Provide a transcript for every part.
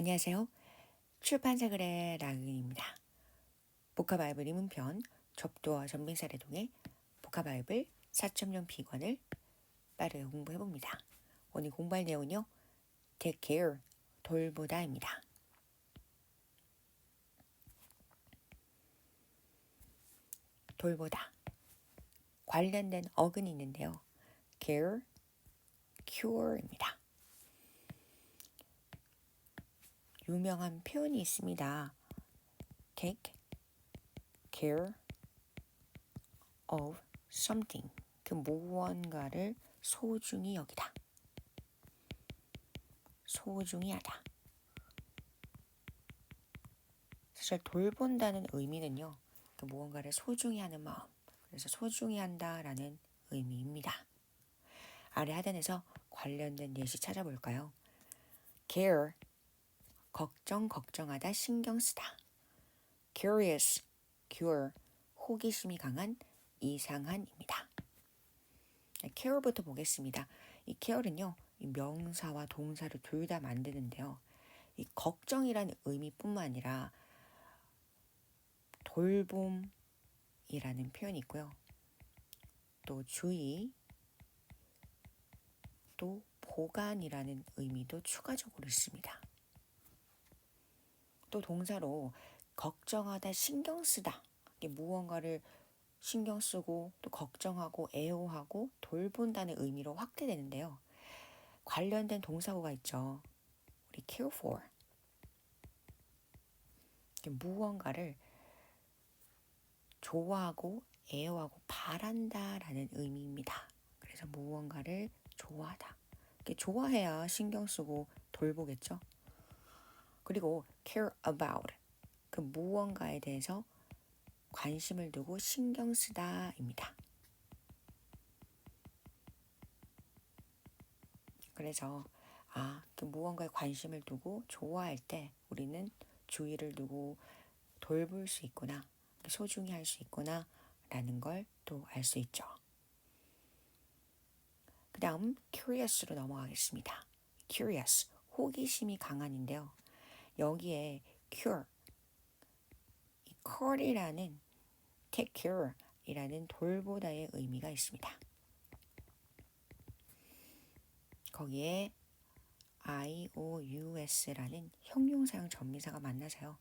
안녕하세요. 출판사글의 라은입니다. 복화바이블 입문편 접도와 전빙사를 통해 복화바이블 4.0 비관을 빠르게 공부해봅니다. 오늘 공부할 내용은요. Take care, 돌보다입니다. 돌보다 관련된 어근이 있는데요. care, cure입니다. 유명한 표현이 있습니다. Take care of something. 그 무언가를 소중히 여기다. 소중히 하다. 사실 돌본다는 의미는요. 그 무언가를 소중히 하는 마음. 그래서 소중히 한다라는 의미입니다. 아래 하단에서 관련된 예시 찾아볼까요? care 걱정 걱정하다 신경 쓰다. curious cure 호기심이 강한 이상한입니다. care부터 보겠습니다. 이 care는요. 이 명사와 동사를 둘 다 만드는데요. 이 걱정이라는 의미뿐만 아니라 돌봄이라는 표현이 있고요. 또 주의, 또 보관이라는 의미도 추가적으로 있습니다. 또 동사로 걱정하다 신경 쓰다 무언가를 신경 쓰고 또 걱정하고 애호하고 돌본다는 의미로 확대되는데요. 관련된 동사구가 있죠. 우리 care for 무언가를 좋아하고 애호하고 바란다라는 의미입니다. 그래서 무언가를 좋아하다. 좋아해야 신경 쓰고 돌보겠죠. 그리고 care about 그 무언가에 대해서 관심을 두고 신경 쓰다입니다. 그래서 아, 그 무언가에 관심을 두고 좋아할 때 우리는 주의를 두고 돌볼 수 있구나, 소중히 할 수 있구나 라는 걸 또 알 수 있죠. 그 다음 curious로 넘어가겠습니다. curious, 호기심이 강한인데요. 여기에 cure, 이 cure이라는 take care이라는 돌보다의 의미가 있습니다. 거기에 iOUS라는 형용사형 전미사가 만나서요.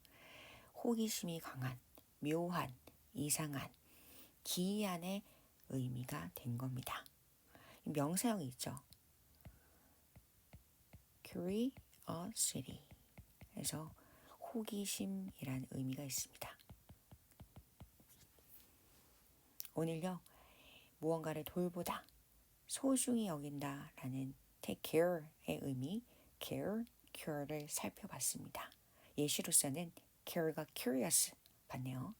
호기심이 강한, 묘한, 이상한, 기이한의 의미가 된 겁니다. 명사형이 있죠. curiosity. 그래서 호기심이란 의미가 있습니다. 오늘요, 무언가를 돌보다, 소중히 여긴다 라는 take care의 의미, care, cure를 살펴봤습니다. 예시로서는 care가 curious 봤네요.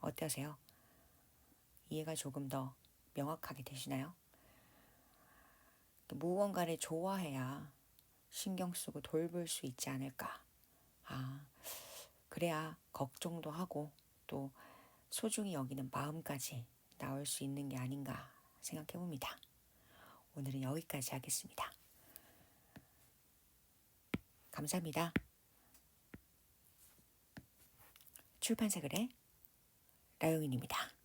어떠세요? 이해가 조금 더 명확하게 되시나요? 무언가를 좋아해야 신경 쓰고 돌볼 수 있지 않을까. 아, 그래야 걱정도 하고 또 소중히 여기는 마음까지 나올 수 있는 게 아닌가 생각해 봅니다. 오늘은 여기까지 하겠습니다. 감사합니다. 출판사 글의 라용인입니다.